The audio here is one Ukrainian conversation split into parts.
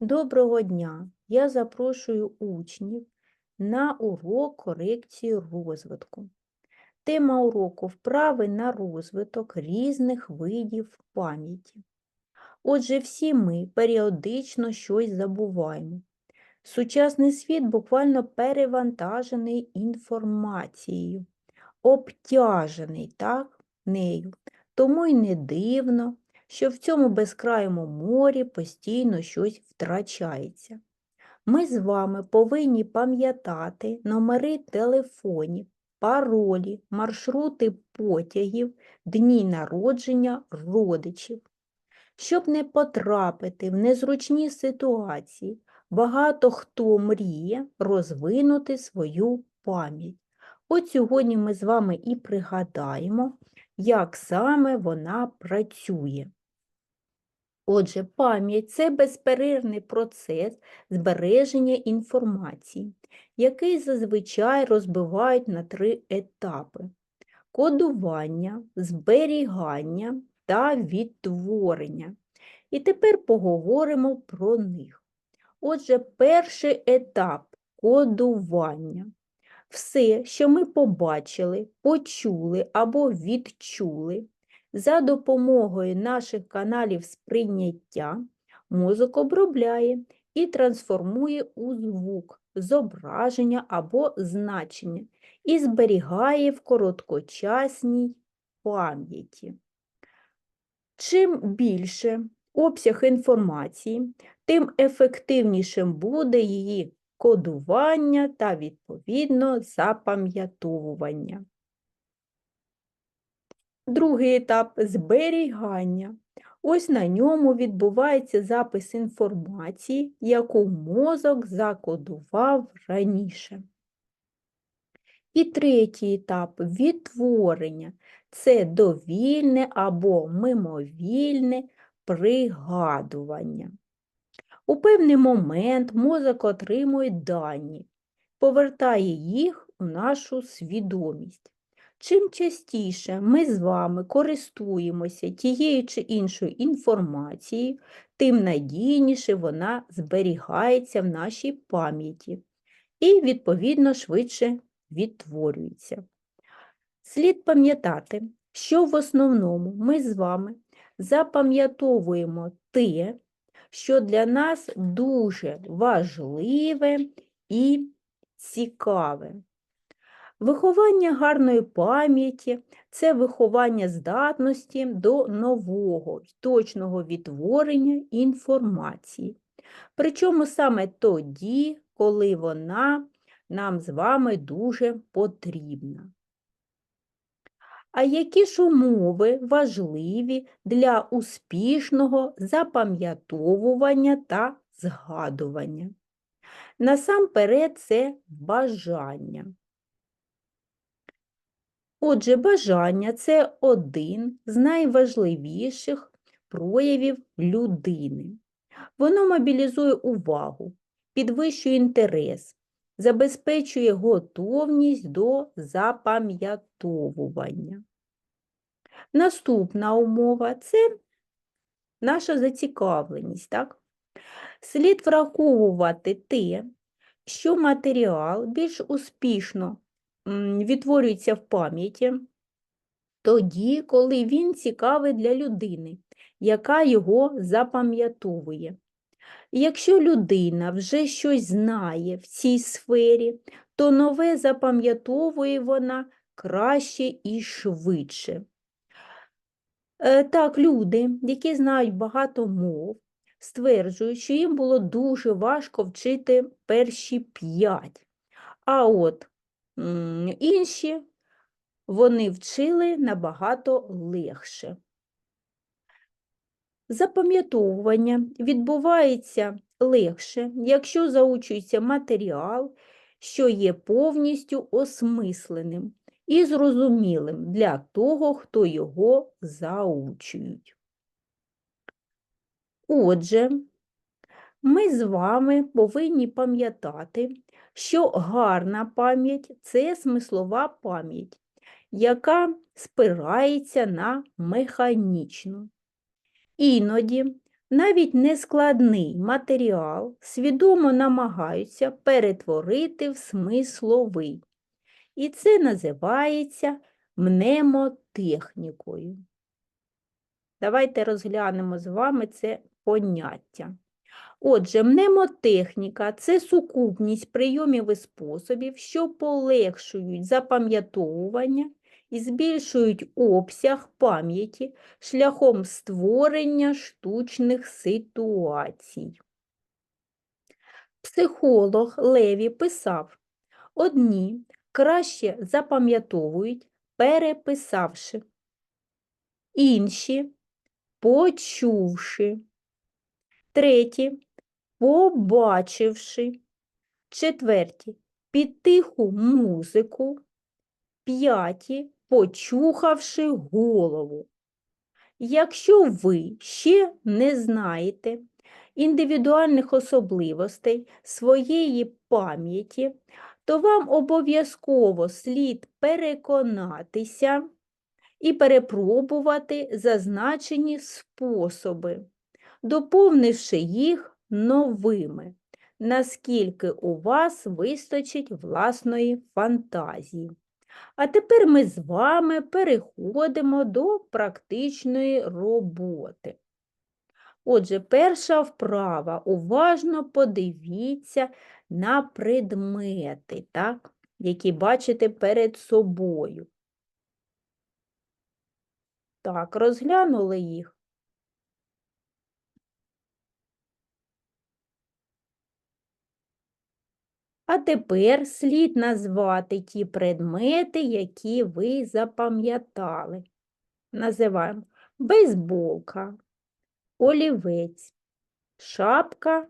Доброго дня! Я запрошую учнів на урок корекції розвитку. Тема уроку вправи на розвиток різних видів пам'яті. Отже, всі ми періодично щось забуваємо. Сучасний світ буквально перевантажений інформацією, обтяжений так, нею. Тому й не дивно, що в цьому безкрайому морі постійно щось втрачається. Ми з вами повинні пам'ятати номери телефонів, паролі, маршрути потягів, дні народження родичів. Щоб не потрапити в незручні ситуації, багато хто мріє розвинути свою пам'ять. От сьогодні ми з вами і пригадаємо, як саме вона працює. Отже, пам'ять це безперервний процес збереження інформації, який зазвичай розбивають на три етапи: кодування, зберігання та відтворення. І тепер поговоримо про них. Отже, перший етап кодування. Все, що ми побачили, почули або відчули, за допомогою наших каналів сприйняття мозок обробляє і трансформує у звук, зображення або значення і зберігає в короткочасній пам'яті. Чим більше обсяг інформації, тим ефективнішим буде її кодування та, відповідно, запам'ятовування. Другий етап зберігання. Ось на ньому відбувається запис інформації, яку мозок закодував раніше. І третій етап відтворення це довільне або мимовільне пригадування. У певний момент мозок отримує дані, повертає їх у нашу свідомість. Чим частіше ми з вами користуємося тією чи іншою інформацією, тим надійніше вона зберігається в нашій пам'яті і, відповідно, швидше відтворюється. Слід пам'ятати, що в основному ми з вами запам'ятовуємо те, що для нас дуже важливе і цікаве. Виховання гарної пам'яті це виховання здатності до нового точного відтворення інформації. Причому саме тоді, коли вона нам з вами дуже потрібна. А які ж умови важливі для успішного запам'ятовування та згадування? Насамперед, це бажання. Отже, бажання це один з найважливіших проявів людини. Воно мобілізує увагу, підвищує інтерес, забезпечує готовність до запам'ятовування. Наступна умова це наша зацікавленість. Так? Слід враховувати те, що матеріал більш успішно відтворюється в пам'яті тоді, коли він цікавий для людини, яка його запам'ятовує. Якщо людина вже щось знає в цій сфері, то нове запам'ятовує вона краще і швидше. Е, так, люди, які знають багато мов, стверджують, що їм було дуже важко вчити перші п'ять. А от інші вони вчили набагато легше. Запам'ятовування відбувається легше, якщо заучується матеріал, що є повністю осмисленим і зрозумілим для того, хто його заучують. Отже, ми з вами повинні пам'ятати, що гарна пам'ять це смислова пам'ять, яка спирається на механічну. Іноді навіть нескладний матеріал свідомо намагаються перетворити в смисловий. І це називається мнемотехнікою. Давайте розглянемо з вами це поняття. Отже, мнемотехніка це сукупність прийомів і способів, що полегшують запам'ятовування і збільшують обсяг пам'яті шляхом створення штучних ситуацій. Психолог Леві писав, одні краще запам'ятовують, переписавши, інші почувши, треті побачивши, четверті під тиху музику, п'яті почухавши голову. Якщо ви ще не знаєте індивідуальних особливостей своєї пам'яті, то вам обов'язково слід переконатися і перепробувати зазначені способи, доповнивши їх новими, наскільки у вас вистачить власної фантазії. А тепер ми з вами переходимо до практичної роботи. Отже, перша вправа. Уважно подивіться на предмети, так, які бачите перед собою. Так, розглянули їх. А тепер слід назвати ті предмети, які ви запам'ятали. Називаємо бейсболка, олівець, шапка,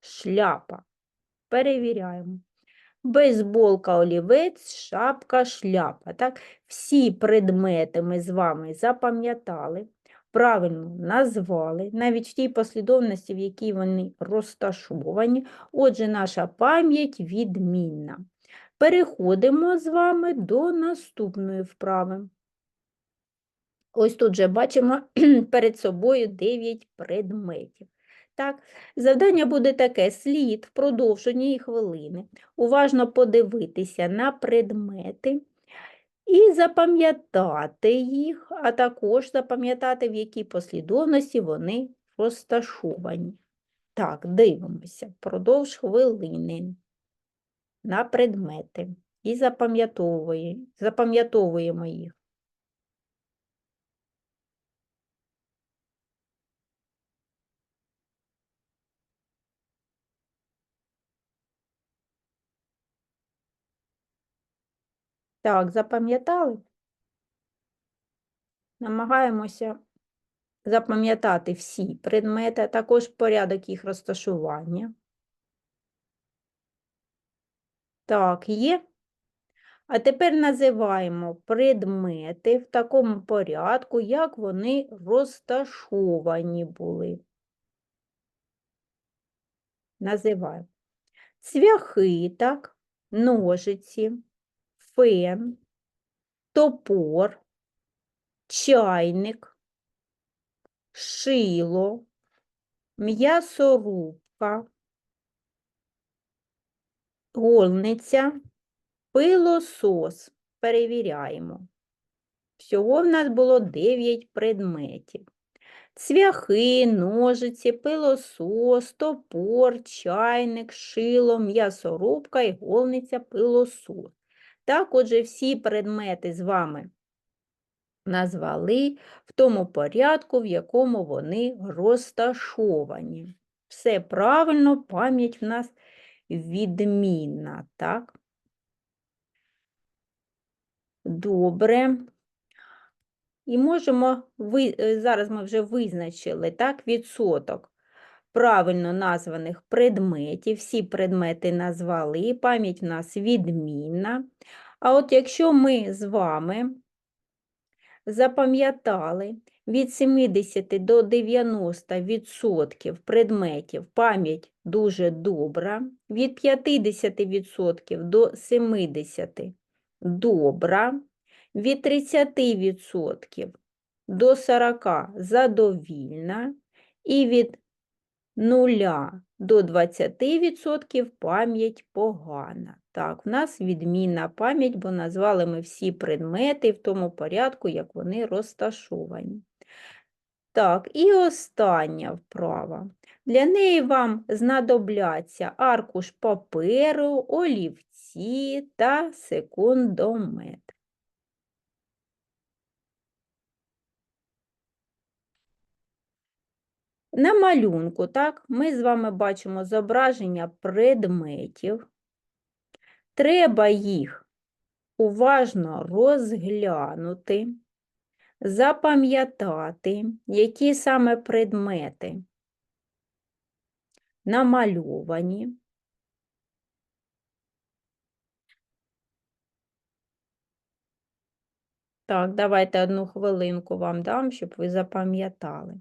шляпа. Перевіряємо. Бейсболка, олівець, шапка, шляпа. Так? Всі предмети ми з вами запам'ятали, правильно назвали, навіть в тій послідовності, в якій вони розташовані. Отже, наша пам'ять відмінна. Переходимо з вами до наступної вправи. Ось тут вже бачимо перед собою 9 предметів. Так, Завдання буде таке: слід впродовж однієї хвилини уважно подивитися на предмети і запам'ятати їх, а також запам'ятати, в якій послідовності вони розташовані. Так, дивимося впродовж хвилини на предмети і запам'ятовуємо їх. Так, запам'ятали? Намагаємося запам'ятати всі предмети, а також порядок їх розташування. Так, є. А тепер називаємо предмети в такому порядку, як вони розташовані були. Називаємо цвяхи, так, ножиці, фен, топор, чайник, шило, м'ясорубка, голниця, пилосос. Перевіряємо. Всього в нас було 9 предметів. Цвяхи, ножиці, пилосос, топор, чайник, шило, м'ясорубка, іголниця, пилосос. Так, отже, всі предмети з вами назвали в тому порядку, в якому вони розташовані. Все правильно, пам'ять в нас відмінна, так? Добре. І можемо, е, зараз ми вже визначили так, відсоток правильно названих предметів. Всі предмети назвали, пам'ять в нас відмінна. А от якщо ми з вами запам'ятали від 70 до 90% предметів пам'ять дуже добра, від 50% до 70% добра, від 30% до 40% задовільна, І від 0 до 20% пам'ять погана. Так, в нас відмінна пам'ять, бо назвали ми всі предмети в тому порядку, як вони розташовані. Так, і остання вправа. Для неї вам знадобляться аркуш паперу, олівці та секундомет. На малюнку, так, ми з вами бачимо зображення предметів. Треба їх уважно розглянути, запам'ятати, які саме предмети намальовані. Так, давайте одну хвилинку вам дам, щоб ви запам'ятали.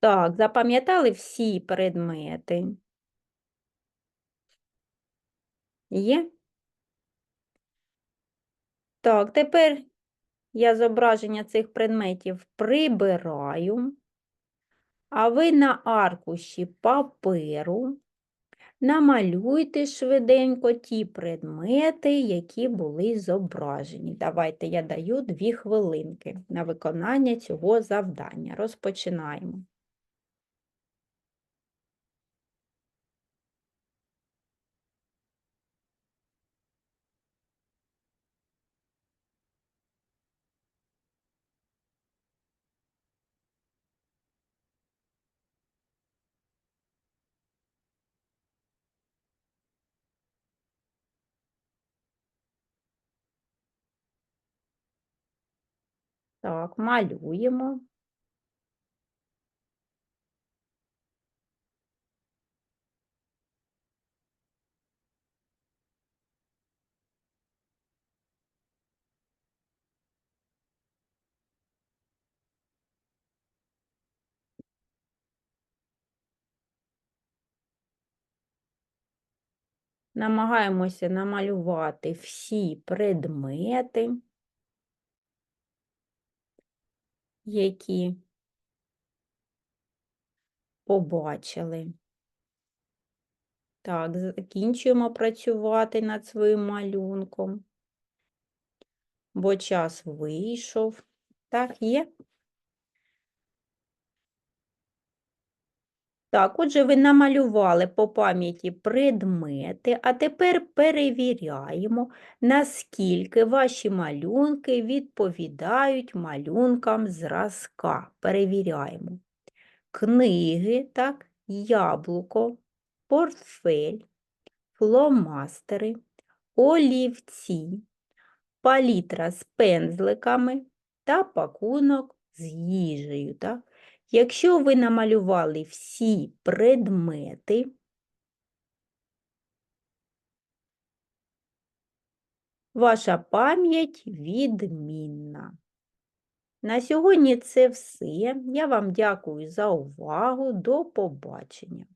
Так, запам'ятали всі предмети. Є? Так, тепер я зображення цих предметів прибираю, а ви на аркуші паперу намалюйте швиденько ті предмети, які були зображені. Давайте я даю дві хвилинки на виконання цього завдання. Розпочинаємо. Так, малюємо. Намагаємося намалювати всі предмети, які побачили. Так, закінчуємо працювати над своїм малюнком, бо час вийшов. Так, є? Так, отже, ви намалювали по пам'яті предмети, а тепер перевіряємо, наскільки ваші малюнки відповідають малюнкам зразка. Перевіряємо. Книги, так, яблуко, портфель, фломастери, олівці, палітра з пензликами та пакунок з їжею. Так? Якщо ви намалювали всі предмети, ваша пам'ять відмінна. На сьогодні це все. Я вам дякую за увагу. До побачення.